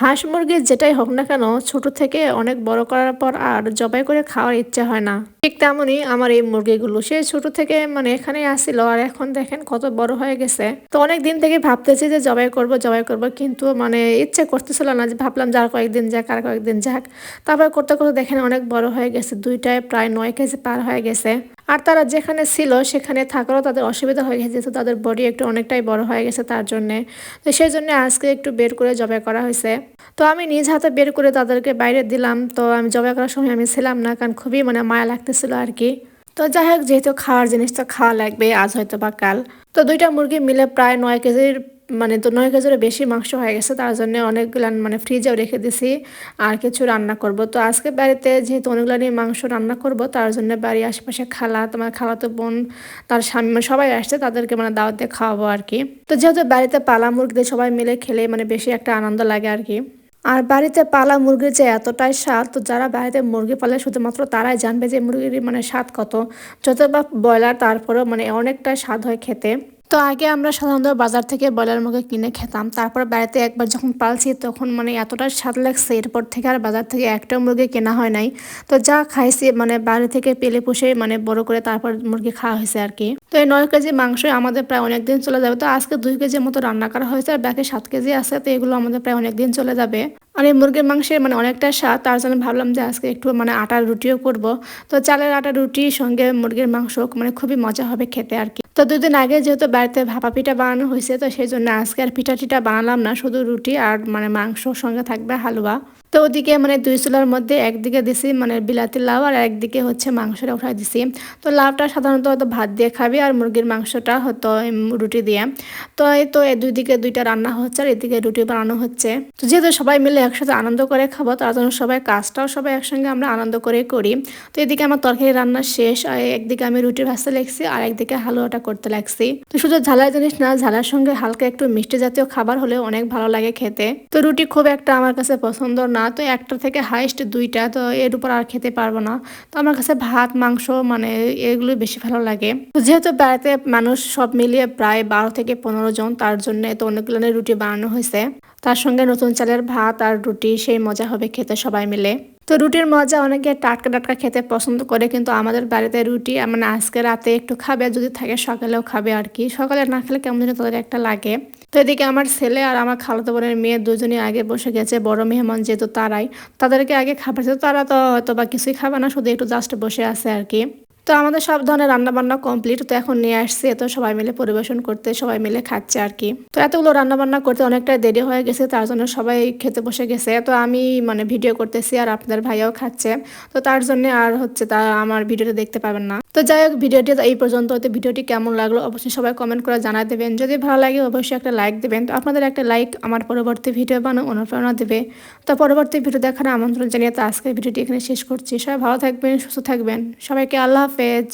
হাঁস মুরগি যেটাই হোক না কেন, ছোট থেকে অনেক বড় করার পর আর জবাই করে খাওয়ার ইচ্ছা হয় না। ঠিক তেমনই আমার এই মুরগিগুলো। সে ছোট থেকে মানে এখানে আসছিল আর এখন দেখেন কত বড় হয়ে গেছে। তো অনেক দিন থেকে ভাবতেছি যে জবাই করব জবাই করব কিন্তু মানে ইচ্ছে করতেছিল না যে ভাবলাম যার কয়েকদিন যাক, আর কয়েকদিন যাক। তারপর করতে করতে দেখেন অনেক বড় হয়ে গেছে, দুইটায় প্রায় নয় কেজি পার হয়ে গেছে। আর তারা যেখানে ছিল সেখানে থাকারও তাদের অসুবিধা হয়ে গেছে তাদের বডি একটু অনেকটাই বড় হয়ে গেছে তার জন্যে। তো সেই জন্য আজকে একটু বের করে জবাই করা হয়েছে। তো আমি নিজ হাতে বের করে তাদেরকে বাইরে দিলাম। তো আমি জবাই করার সময় আমি ছিলাম না, কারণ খুবই মানে মায়া লাগতেছিল আর কি। তো যাই হোক, যেহেতু খাওয়ার জিনিস তো খাওয়া লাগবে, আজ হয়তো বা কাল। তো দুইটা মুরগি মিলে প্রায় নয় কেজির মানে তো নয় কেজিরও বেশি মাংস হয়ে গেছে, তার জন্য অনেকগুলো মানে ফ্রিজেও রেখে দিছি আর কিছু রান্না করব। তো আজকে বাড়িতে যেহেতু অনেকগুলো নিয়ে মাংস রান্না করব, তার জন্য বাড়ির আশেপাশে খালা, তোমার খালাতো বোন, তার স্বামী মানে সবাই আসছে, তাদেরকে মানে দাওয়াত দিয়ে খাওয়াবো আর কি। তো যেহেতু বাড়িতে পালা মুরগি সবাই মিলে খেলে মানে বেশি একটা আনন্দ লাগে আর কি। আর বাড়িতে পালা মুরগির যে এতটাই স্বাদ, তো যারা বাড়িতে মুরগি পালে শুধুমাত্র তারাই জানবে যে মুরগির মানে স্বাদ কত। যত বা ব্রয়লার, তারপরেও মানে অনেকটাই স্বাদ হয় খেতে। তো আগে আমরা সাধারণত বাজার থেকে ব্রয়লার মুরগি কিনে খেতাম। তারপর বাড়িতে একবার যখন পালছি তখন মানে এতটা স্বাদ লাগছে, এরপর থেকে আর বাজার থেকে একটা মুরগি কেনা হয় নাই। তো যা খাইছি মানে বাড়ি থেকে পেলে পুষে মানে বড় করে তারপর মুরগি খাওয়া হয়েছে আর কি। তো এই নয় কেজি মাংস আমাদের প্রায় অনেক দিন চলে যাবে। তো আজকে দুই কেজির মতো রান্না করা হয়েছে আর বাকি সাত কেজি আছে, তো এগুলো আমাদের প্রায় অনেক দিন চলে যাবে। আর এই মুরগির মাংসের মানে অনেকটা স্বাদ, তার জন্য ভাবলাম যে আজকে একটু মানে আটার রুটিও করব। তো চালের আটার রুটির সঙ্গে মুরগির মাংস মানে খুবই মজা হবে খেতে আর কি। তো দুদিন আগে যেহেতু বাড়িতে ভাপা পিঠা বানানো হয়েছে, তো সেই জন্য আজকে আর পিঠা টিঠা বানালাম না, শুধু রুটি আর মানে মাংস সঙ্গে থাকবে হালুয়া। তো ওদিকে মানে দুই চুলার মধ্যে একদিকে দিছি মানে বিলাতি লাউ আর একদিকে হচ্ছে মাংসটা উঠাই দিছি। তো লাউটা সাধারণত হয়তো ভাত দিয়ে খাবি আর মুরগির মাংসটা হয়তো রুটি দিয়ে। তো এই তো এই দুই দিকে দুইটা রান্না হচ্ছে আর এদিকে রুটি বানানো হচ্ছে। তো যেহেতু সবাই মিলে একসাথে আনন্দ করে খাব, তার জন্য সবাই কাজটাও সবাই একসঙ্গে আমরা আনন্দ করে করি। তো এদিকে আমার তরকারি রান্না শেষ, আর একদিকে আমি রুটি ভাজতে লাগছি আর একদিকে হালুয়াটা করতে লাগছি। তো শুধু ঝালার জিনিস না, ঝালার সঙ্গে হালকা একটু মিষ্টি জাতীয় খাবার হলে অনেক ভালো লাগে খেতে। তো রুটি খুব একটা আমার কাছে পছন্দ না তো একটা থেকে হাইস্ট দুইটা, তো এর উপর আর খেতে পারব না। তো আমার কাছে ভাত, মাংস মানে এগুলো বেশি ভালো লাগে। যেহেতু বাড়িতে মানুষ সব মিলিয়ে প্রায় বারো থেকে পনেরো জন, তার জন্য তো অনেকগুলো রুটি বানানো হয়েছে। তার সঙ্গে নতুন চালের ভাত আর রুটি, সেই মজা হবে খেতে সবাই মিলে। তো রুটির মজা অনেকে টাটকা টাটকা খেতে পছন্দ করে, কিন্তু আমাদের বাড়িতে রুটি মানে আজকে রাতে একটু খাবে, যদি থাকে সকালেও খাবে আর কি। সকালে না খেলে কেমন যেন তাদের একটা লাগে। তো এদিকে আমার ছেলে আর আমার খালাতো বোনের মেয়ে দুজনই আগে বসে গেছে, বড় মেহমান যেহেতু তারাই। তাদেরকে আগে খাবার তারা তো হয়তো বা কিছুই খাবে না, শুধু একটু জাস্ট বসে আছে আর কি। তো আমাদের সব ধরনের রান্না বান্না কমপ্লিট তো এখন নিয়ে আসছে। তো সবাই মিলে পরিবেশন করতে, সবাই মিলে খাচ্ছে আর কি। তো এতগুলো রান্না বান্না করতে অনেকটা দেরি হয়ে গেছে, তার জন্য সবাই খেতে বসে গেছে। তো আমি মানে ভিডিও করতেছি আর আপনাদের ভাইয়াও খাচ্ছে। তো তার জন্য আর হচ্ছে তা আমার ভিডিওটা দেখতে পাবেন না। তো যাই হোক, ভিডিওটি এই পর্যন্ত। হতে ভিডিওটি কেমন লাগল অবশ্যই সবাই কমেন্ট করে জানাই দেবেন। যদি ভালো লাগে অবশ্যই একটা লাইক দেবেন। তো আপনাদের একটা লাইক আমার পরবর্তী ভিডিও বানানো অনুপ্রেরণা দেবে। তো পরবর্তী ভিডিও দেখার আমন্ত্রণ জানিয়ে তো আজকের ভিডিওটি এখানে শেষ করছি। সবাই ভালো থাকবেন, সুস্থ থাকবেন। সবাইকে আল্লাহ হাফেজ